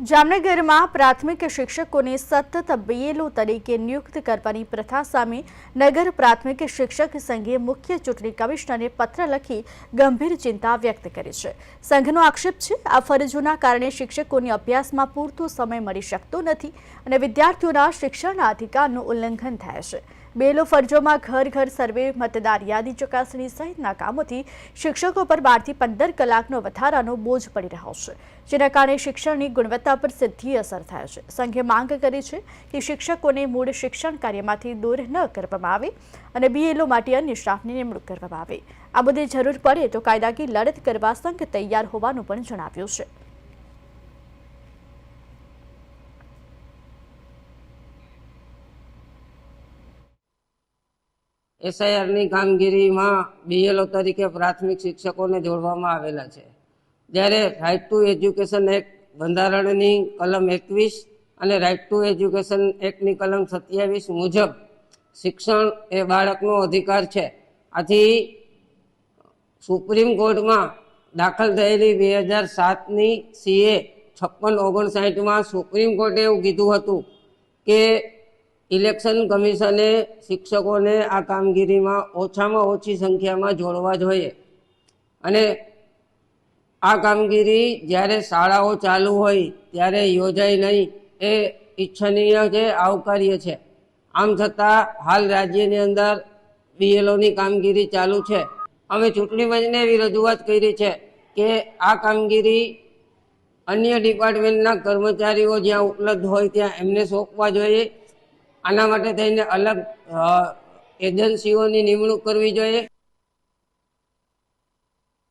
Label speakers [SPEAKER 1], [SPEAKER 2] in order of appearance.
[SPEAKER 1] જામનગરમાં પ્રાથમિક શિક્ષકોને સતત બીએલઓ તરીકે નિયુક્ત કરવાની પ્રથા સામે નગર પ્રાથમિક શિક્ષક સંઘે મુખ્ય ચૂંટણી કમિશનરને પત્ર લખી ગંભીર ચિંતા વ્યક્ત કરી છે. સંઘનો આક્ષેપ છે, આ ફરજોના કારણે શિક્ષકોને અભ્યાસમાં પૂરતો સમય મળી શકતો નથી અને વિદ્યાર્થીઓના શિક્ષણના અધિકારનું ઉલ્લંઘન થાય છે. બેલો ફરજોમાં ઘર ઘર સર્વે, મતદાર યાદી ચકાસણી સહિતના કામોથી શિક્ષકો પર બારથી પંદર કલાકનો વધારાનો બોજ પડી રહ્યો છે, જેના કારણે શિક્ષણની ગુણવત્તા પર સીધી અસર થાય છે. સંઘે માંગ કરી છે કે શિક્ષકોને મૂળ શિક્ષણ કાર્યમાંથી દૂર ન કરવામાં આવે અને બીએલઓ માટે અન્ય સ્ટાફની નિમણૂક કરવામાં આવે. આ બધી જરૂર પડે તો કાયદાકીય લડત કરવા સંઘ તૈયાર હોવાનું પણ જણાવ્યું છે.
[SPEAKER 2] એસઆઈઆરની કામગીરીમાં બીએલઓ તરીકે પ્રાથમિક શિક્ષકોને જોડવામાં આવેલા છે. જ્યારે રાઇટ ટુ એજ્યુકેશન એક્ટ બંધારણની કલમ એકવીસ અને રાઇટ ટુ એજ્યુકેશન એક્ટની કલમ સત્યાવીસ મુજબ શિક્ષણ એ બાળકનો અધિકાર છે. આથી સુપ્રીમ કોર્ટમાં દાખલ થયેલી બે હજાર સાતની સીએ છપ્પન ઓગણસાઠમાં સુપ્રીમ કોર્ટે એવું કીધું હતું કે ઇલેક્શન કમિશને શિક્ષકોને આ કામગીરીમાં ઓછામાં ઓછી સંખ્યામાં જોડવા જોઈએ. અને આ કામગીરી જ્યારે શાળાઓ ચાલુ હોય ત્યારે યોજાય નહીં એ ઈચ્છનીય છે, આવકાર્ય છે. આમ છતાં હાલ રાજ્યની અંદર બીએલઓની કામગીરી ચાલુ છે. અમે ચૂંટણી પંચને એવી રજૂઆત કરી છે કે આ કામગીરી અન્ય ડિપાર્ટમેન્ટના કર્મચારીઓ જ્યાં ઉપલબ્ધ હોય ત્યાં એમને સોંપવા જોઈએ. આના માટે થઈને અલગ એજન્સીઓની નિમણૂક કરવી જોઈએ.